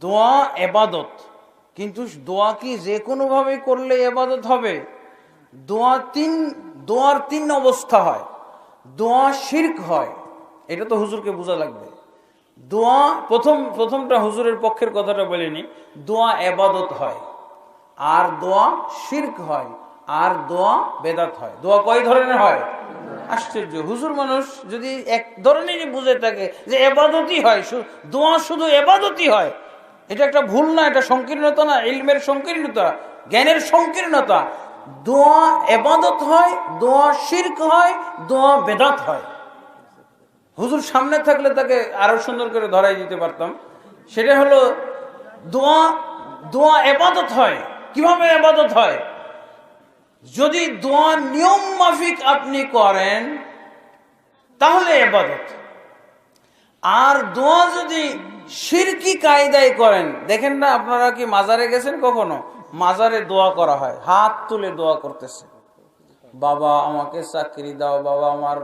দোয়া এবাদত। কিন্তু দোয়া কি যে কোনোভাবে করলে এবাদত হবে? দোয়া তিন, দোয়ার তিন অবস্থা হয়। দোয়া শির্ক হয়। এটা তো হুজুরকে বোঝা লাগবে। দোয়া, প্রথম, প্রথমটা হুজুরের পক্ষের কথাটা বলিনি দোয়া এবাদত হয়। আর দোয়া শির্ক হয়। আর দোয়া বেদাত হয়। দোয়া কয় ধরনের হয়? আশ্চর্য। হুজুর মানুষ যদি এক ধরনেরই বুঝে থাকে যে এবাদতই হয় দোয়া শুধু এবাদতই হয় এটা একটা ভুল না, এটা সংকীর্ণতা না, ইলমের সংকীর্ণতা, জ্ঞানের সংকীর্ণতা। দোয়া এবাদত হয়, দোয়া শির্ক হয়, দোয়া বেদাত হয়। হুজুর সামনে থাকলে তাকে আরও সুন্দর করে ধরাই দিতে পারতাম। সেটা হলো, দোয়া দোয়া এবাদত হয়। কীভাবে এবাদত হয়? যদি দোয়া নিয়ম মাফিক আপনি করেন, তাহলে এবাদত। আর দোয়া যদি শিরকি কায়দায় করেন। দেখেন না, আপনারা কি মাজারে গেছেন কখনো? মাজারে দোয়া করা হয়, হাত তুলে দোয়া করতেছে। বাবা, আমাকে চাকরি দাও, বাবা, আমার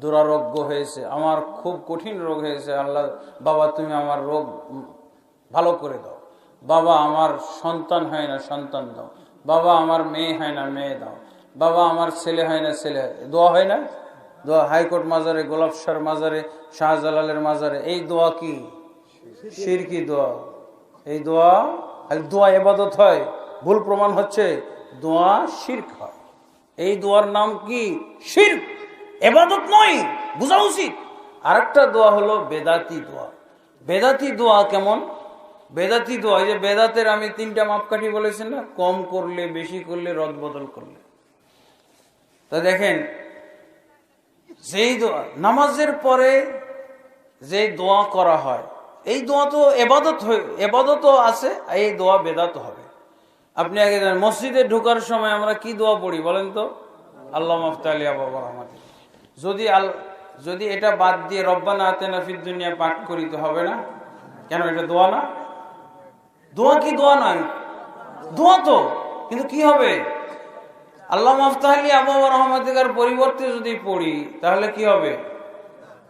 দুরারোগ্য হয়েছে, আমার খুব কঠিন রোগ হয়েছে, আল্লাহ, বাবা, তুমি আমার রোগ ভালো করে দাও। বাবা, আমার সন্তান হয় না, সন্তান দাও। বাবা, আমার মেয়ে হয় না, মেয়ে দাও। বাবা, আমার ছেলে হয় না, ছেলে। দোয়া হয় না? দোয়া হাইকোর্ট মাজারে, গোলাপসার মাজারে, শাহজালালের মাজারে, এই দোয়া কি? শিরকি দোয়া। এই দোয়া খালি দোয়া এবাদত হয়। ভুল প্রমাণ হচ্ছে দোয়া শির্ক হয়। এই দোয়ার নাম কি? শির্ক। এবাদত নয়, বোঝা উচিত। আরেকটা দোয়া হলো বেদাতি দোয়া। বেদাতি দোয়া কেমন? বেদাতি দোয়া যে বেদাতের আমি তিনটা মাপকাঠি বলেছি না? কম করলে, বেশি করলে, রদ বদল করলে। তা দেখেন, যেই দোয়া, নামাজের পরে যে দোয়া করা হয় এই দোয়া তো এবাদত এবাদতও আছে এই দোয়া বেদাত হবে। আপনি আগে মসজিদে ঢোকার সময় আমরা কি দোয়া পড়ি বলেন তো? আল্লাহ মফতালিয়া বাবা রহমত। যদি আল, যদি এটা বাদ দিয়ে রব্বানা আতেনা দুনিয়া পাঠ করি তো হবে না? কেন এটা দোয়া না? দোয়া কি দোয়া নয়? দোয়া তো, কিন্তু কি হবে? আল্লাহ মফতালি আবু রহমতের পরিবর্তে যদি পড়ি, তাহলে কি হবে?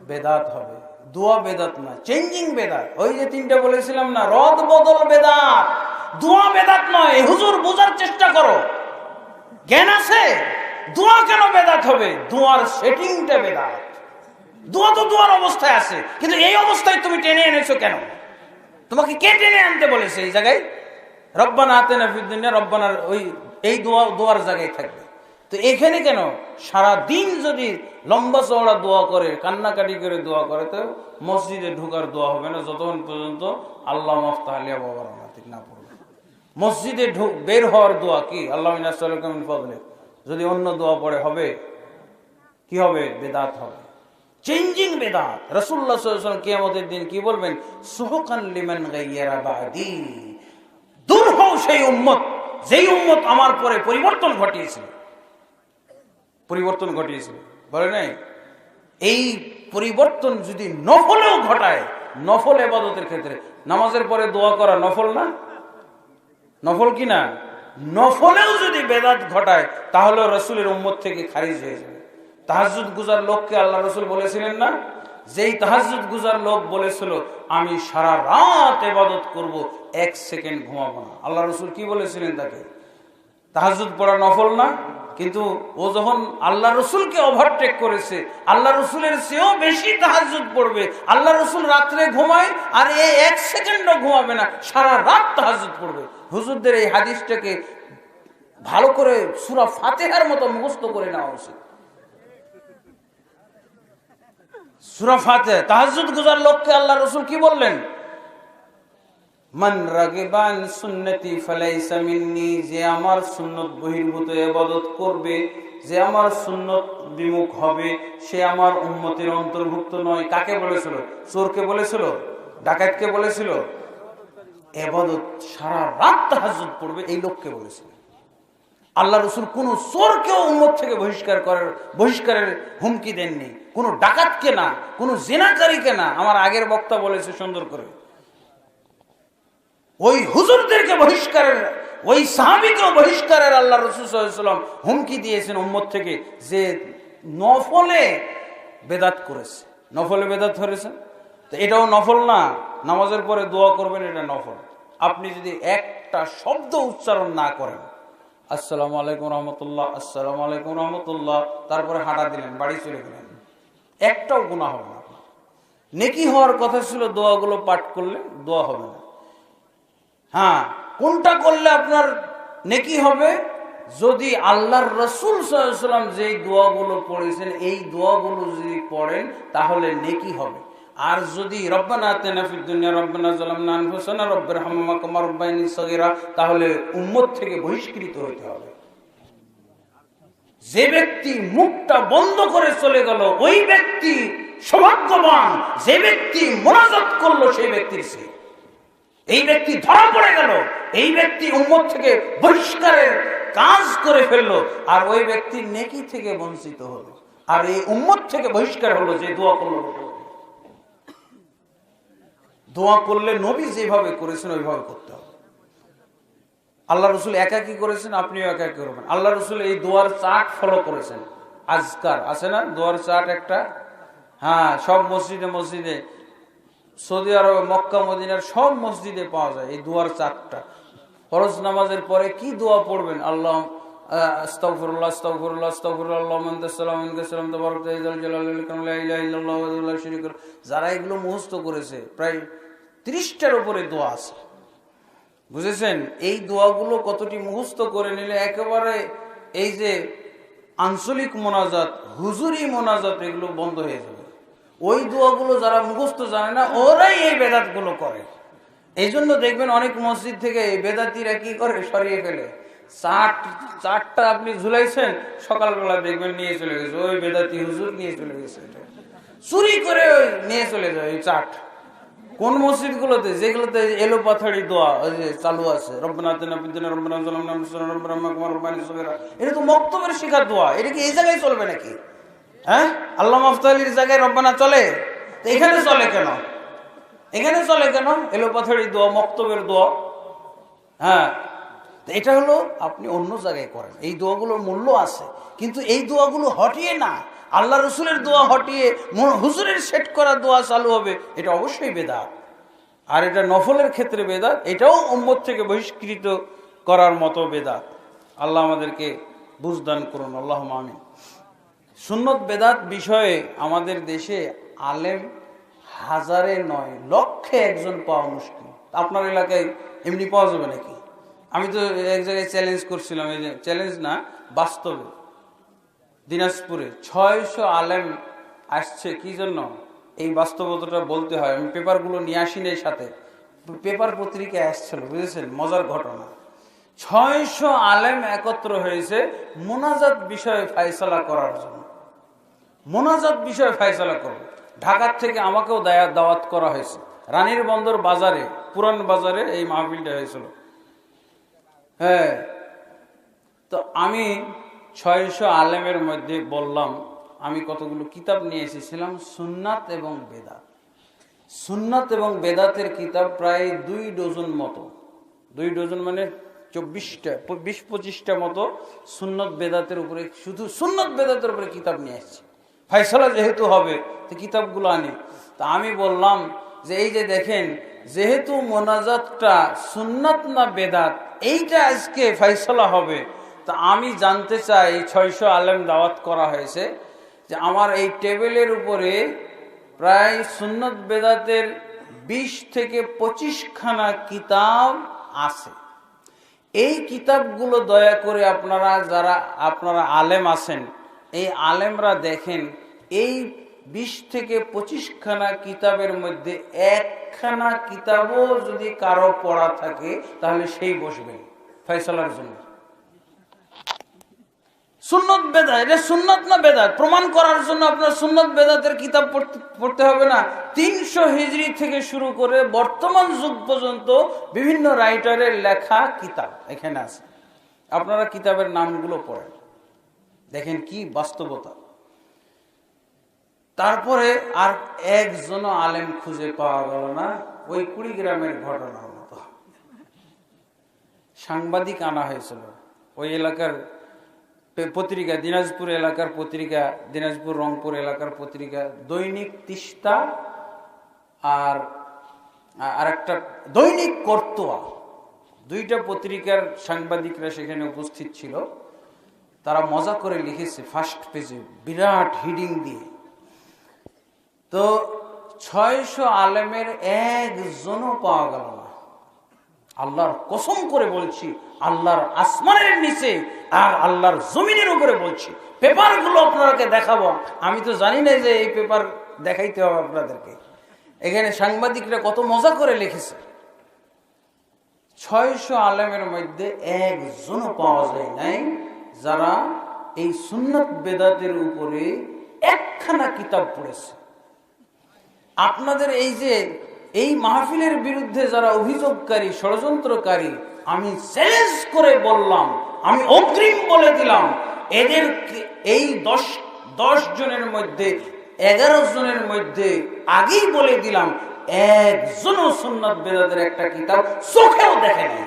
বেদাত হবে। দোয়া বেদাত না চেঞ্জিং বেদাত। ওই যে তিনটা বলেছিলাম না, রদ বদল বেদাত। দোয়া বেদাত নয় হুজুর বোঝার চেষ্টা করো। জ্ঞান আছে? দোয়া কেন বেদাত হবে? দোয়ার সেটিংটা বেদাত। দোয়া তো দোয়ার অবস্থায় আছে, কিন্তু এই অবস্থায় তুমি টেনে এনেছো কেন? তোমাকে কে টেনে আনতে বলেছে এই জায়গায়? রব্বানা হাতে না রব্বানার ওই, এই দোয়া, দোয়ার জায়গায় থাকবে। তো এখানে কেন? সারা দিন যদি লম্বা চওড়া দোয়া করে, কান্নাকাটি করে দোয়া করে, তো মসজিদে ঢুকার দোয়া হবে না। যতক্ষণ পর্যন্ত আল্লাহ মফতালিয়া বাবার রহমাতিক না পড়বে। মসজিদে ঢুক বের হওয়ার দোয়া কি? আল্লাহ ফদলে যদি অন্য দোয়া পড়ে, হবে? কি হবে? বেদাত হবে। চেঞ্জিং বেদাত। রসুল্লাহ কিয়ামতের দিন কি বলবেন? সুহকান লিমান দূর হও সেই উম্মত। যেই উম্মত আমার পরে পরিবর্তন ঘটিয়েছিল পরিবর্তন ঘটিয়েছে। বলে নাই? এই পরিবর্তন যদি নফলেও ঘটায়, নফল এবাদতের ক্ষেত্রে, নামাজের পরে দোয়া করা নফল না? নফল কি না? নফলেও যদি বেদাত ঘটায় তাহলে রসুলের উম্মত থেকে খারিজ হয়ে যাবে। তাহাজুদ গুজার লোককে আল্লাহ রসুল বলেছিলেন না? যেই তাহাজুদ গুজার লোক বলেছিল, আমি সারা রাত এবাদত করব, এক সেকেন্ড ঘুমাবো না। আল্লাহ রসুল কি বলেছিলেন তাকে? তাহাজুদ পড়া নফল না? কিন্তু ও যখন আল্লাহ রসুলকে ওভারটেক করেছে, আল্লাহ রসুলের চেয়েও বেশি তাহাজুদ পড়বে। আল্লাহ রসুল রাত্রে ঘুমায় আর এ এক সেকেন্ডও ঘুমাবে না, সারা রাত তাহাজুদ পড়বে। হুজুরদের এই হাদিসটাকে ভালো করে সুরা ফাতেহার মতো মুখস্থ করে নেওয়া উচিত। সুরা ফাতে তাহাজুদ গুজার লোককে আল্লাহ রসুল কি বললেন? মান রাগিবান সুন্নতি যে আমার সুন্নত বহির্ভূত করবে, যে আমার সুন্নত বিমুখ হবে, সে আমার অন্তর্ভুক্ত নয়। কাকে বলেছিল? চোরকে বলেছিল? ডাকাতকে বলেছিল? এবাদত এই লোককে বলেছিল। আল্লাহ রসুল কোন চোরকেও উম্মত থেকে বহিষ্কার করার, বহিষ্কারের হুমকি দেননি। কোন ডাকাতকে না, কোন জেনাকারীকে না। আমার আগের বক্তা বলেছে, সুন্দর করে। ওই হুজুরদেরকে বহিষ্কারের, ওই সাহাবিকেও বহিষ্কারের আল্লাহ রসুলাম হুমকি দিয়েছেন উম্মত থেকে যে নফলে বেদাত করেছে। নফলে বেদাত করেছে? তো এটাও নফল না, নামাজের পরে দোয়া করবেন, এটা নফল। আপনি যদি একটা শব্দ উচ্চারণ না করেন, আসসালামু আলাইকুম রহমতুল্লাহ, আসসালামু আলাইকুম রহমতুল্লাহ, তারপরে হাঁটা দিলেন, বাড়ি চলে গেলেন। একটাও গুণা হবে না নেকি হওয়ার কথা ছিল, দোয়াগুলো পাঠ করলে দোয়া হবে না। হ্যাঁ কোনটা করলে আপনার নেকি হবে? যদি আল্লাহর রসুল সাল্লাম যেই দোয়াগুলো পড়েছেন, এই দোয়াগুলো যদি পড়েন, তাহলে নেকি হবে। আর যদি রব্বানা আতেনা ফিদ দুনিয়া, রব্বানা জালামনা আনফুসানা রব্বির হাম্মা কামা রব্বাইনি সগীরা, তাহলে উম্মত থেকে বহিষ্কৃত হতে হবে। যে ব্যক্তি মুখটা বন্ধ করে চলে গেল, ওই ব্যক্তি সৌভাগ্যবান। যে ব্যক্তি মোনাজাত করল, সেই ব্যক্তির সে। এই ব্যক্তি ধরা পড়ে গেল। এই ব্যক্তি উম্মত থেকে বহিষ্কারের কাজ করে ফেলল আর ওই ব্যক্তি নেকি থেকে বঞ্চিত হলো। আর এই উম্মত থেকে বহিষ্কার হলো যে দোয়া করল দোয়া করলে নবী যেভাবে করেছেন, ওইভাবে করতে হবে। আল্লাহ রসুল একা কি করেছেন, আপনিও একাকি করবেন। আল্লাহ রসুল এই দোয়ার চাট ফলো করেছেন। আজকার, আছে না? দোয়ার চাট একটা? হ্যাঁ সব মসজিদে মসজিদে সৌদি আরবে, মক্কা, মদিনার সব মসজিদে পাওয়া যায় এই দোয়ার চারটা। ফরজ নামাজের পরে কি দোয়া পড়বেন? আল্লাহ আস্তাগফিরুল্লাহ আস্তাগফিরুল্লাহ আস্তাগফিরুল্লাহ, আল্লাহু। যারা এগুলো মুখস্থ করেছে, প্রায় 30টার উপরে দোয়া আছে। বুঝেছেন? এই দোয়াগুলো কতটি মুখস্থ করে নিলে একেবারে এই যে আঞ্চলিক মোনাজাত, হুজুরি মোনাজাত এগুলো বন্ধ হয়ে যাবে। ওই দোয়াগুলো যারা মুখস্থ জানে না, ওরাই এই বেদাতগুলো করে। এই জন্য দেখবেন অনেক মসজিদ থেকে এই বেদাতিরা কি করে? সরিয়ে ফেলে। চাট, চাটটা আপনি ঝুলাইছেন, সকালবেলা দেখবেন নিয়ে চলে গেছে। ওই বেদাতি হুজুর নিয়ে চলে গেছে চুরি করে ওই নিয়ে চলে যায় ওই চাট। কোন মসজিদ গুলোতে যেগুলোতে এলো পাথড়ি দোয়া, ওই যে চালু আছে। রব্বানা আতিনা ফিদ দুনিয়া, রব্বানা জালামনা আনফুসানা, রব্বানা মা কুমার রব্বানি সগীরা এটা তো মক্তবের শিখার দোয়া। এটা কি এই জায়গায় চলবে নাকি? হ্যাঁ? আল্লাহ মাফতালির জায়গায় রব্বানা চলে? তো এখানে চলে কেন? এখানে চলে কেন? এলো পাথড়ি দোয়া মক্তবের দোয়া। হ্যাঁ? এটা হলো আপনি অন্য জায়গায় করেন। এই দোয়াগুলোর মূল্য আছে। কিন্তু এই দোয়াগুলো হটিয়ে না। আল্লাহ রসুলের দোয়া হটিয়ে হুজুরের সেট করা দোয়া চালু হবে এটা অবশ্যই বেদাত। আর এটা নফলের ক্ষেত্রে বেদাত এটাও উম্মত থেকে বহিষ্কৃত করার মতো বেদাত। আল্লাহ আমাদেরকে বুঝদান করুন। আল্লাহ আমিন। সুন্নত বেদাত বিষয়ে আমাদের দেশে আলেম হাজারে নয়, লক্ষে একজন পাওয়া মুশকিল। আপনার এলাকায় এমনি পাওয়া যাবে নাকি? আমি তো এক জায়গায় চ্যালেঞ্জ করছিলাম, এই যে চ্যালেঞ্জ না, বাস্তবে। দিনাজপুরে ছয়শো আলেম আসছে, কি জন্য? এই বাস্তবতাটা বলতে হয়। আমি পেপারগুলো নিয়ে আসি নাই সাথে। পেপার পত্রিকায় আসছিল, বুঝেছেন? মজার ঘটনা। ছয়শো আলেম একত্র হয়েছে মোনাজাত বিষয়ে ফাইসলা করার জন্য। মোনাজাত বিষয়ে ফাইসলা করবে। ঢাকার থেকে আমাকেও দায়া দাওয়াত করা হয়েছে। রানীর বন্দর বাজারে, পুরান বাজারে এই মাহফিলটা হয়েছিল। হ্যাঁ। তো আমি ছয়শো আলেমের মধ্যে বললাম, আমি কতগুলো কিতাব নিয়ে এসেছিলাম, সুন্নাত এবং বেদাত। সুন্নাত এবং বেদাতের কিতাব প্রায় দুই ডজন মতো। দুই ডজন মানে চব্বিশটা, বিশ পঁচিশটা মতো সুন্নত বেদাতের উপরে, শুধু সুন্নত বেদাতের উপরে কিতাব নিয়ে এসেছি। ফাইসলা যেহেতু হবে, তো কিতাবগুলো আনি। তা আমি বললাম যে এই যে দেখেন, যেহেতু মোনাজাতটা সুন্নাত না বেদাত, এইটা আজকে ফাইসলা হবে। তা আমি জানতে চাই ছয়শো আলেম দাওয়াত করা হয়েছে যে আমার এই টেবিলের উপরে প্রায় সুন্নত বেদাতের বিশ থেকে পঁচিশখানা কিতাব আছে। এই কিতাবগুলো দয়া করে আপনারা, যারা আপনারা আলেম আছেন, এই আলেমরা দেখেন এই বিশ থেকে পঁচিশ খানা কিতাবের মধ্যে একখানা কিতাবও যদি কারও পড়া থাকে, তাহলে সেই বসবে। ফয়সলার জন্য। সুন্নত বেদা এটা সুন্নত না বেদাত? প্রমাণ করার জন্য আপনার সুন্নত বেদাতের কিতাব পড়তে হবে না। তিনশো হিজড়ি থেকে শুরু করে বর্তমান যুগ পর্যন্ত বিভিন্ন রাইটারের লেখা কিতাব এখানে আছে। আপনারা কিতাবের নামগুলো পড়েন। দেখেন কি বাস্তবতা। তারপরে আর একজন আলেম খুঁজে পাওয়া গেল না, ওই কুড়িগ্রামের ঘটনার মতো। সাংবাদিক আনা হয়েছিল। ওই এলাকার পত্রিকা, দিনাজপুর এলাকার পত্রিকা, দিনাজপুর, রংপুর এলাকার পত্রিকা, দৈনিক তিস্তা আর আর একটা দৈনিক কর্তোয়া। দুইটা পত্রিকার সাংবাদিকরা সেখানে উপস্থিত ছিল। তারা মজা করে লিখেছে ফার্স্ট পেজে বিরাট হিডিং দিয়ে। তো ছয়শো আলেমের একজনও পাওয়া গেল না। আল্লাহর কসম করে বলছি, আল্লাহর আসমানের নিচে আর আল্লাহর জমিনের উপরে বলছি। পেপারগুলো আপনাদেরকে দেখাবো। আমি তো জানি না যে এই পেপার দেখাইতে হবে আপনাদেরকে। এখানে সাংবাদিকরা কত মজা করে লিখেছে। ছয়শো আলেমের মধ্যে একজনও পাওয়া যায় নাই যারা এই সুন্নত বেদাতের উপরে একখানা কিতাব পড়েছে। আপনাদের এই যে, এই মাহফিলের বিরুদ্ধে যারা অভিযোগকারী, ষড়যন্ত্রকারী, আমি চ্যালেঞ্জ করে বললাম, আমি অগ্রিম বলে দিলাম, এদের এই দশ দশ জনের মধ্যে, এগারো জনের মধ্যে আগেই বলে দিলাম, একজনও সুন্নত বেদাদের একটা কিতাব চোখেও দেখে নাই।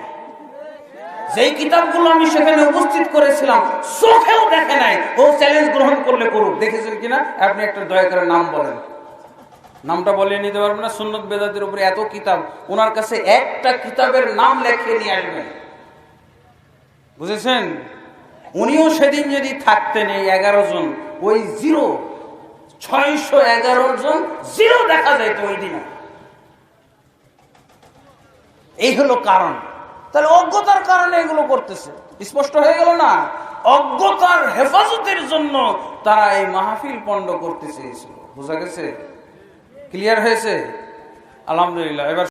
যেই কিতাবগুলো আমি সেখানে উপস্থিত করেছিলাম, চোখেও দেখে নাই। ও চ্যালেঞ্জ গ্রহণ করলে করুক, দেখেছেন কিনা? আপনি একটা দয়া করে নাম বলেন। নামটা বলে নিতে পারবেন না, সুন্নত বেদাতের উপরে এত কিতাব, ওনার কাছে একটা কিতাবের নাম লেখে নিয়ে আসবেন। বুঝেছেন? উনিও সেদিন যদি থাকতেন এই এগারো জন, ওই জিরো, ছয়শো এগারো জন জিরো দেখা ওই দিনে। এই হলো কারণ। তাহলে অজ্ঞতার কারণে এগুলো করতেছে। স্পষ্ট হয়ে গেল না? অজ্ঞতার হেফাজতের জন্য তারা এই মাহফিল পণ্ড করতে চেয়েছিল। বোঝা গেছে? ক্লিয়ার হয়েছে? আলহামদুলিল্লাহ। এবার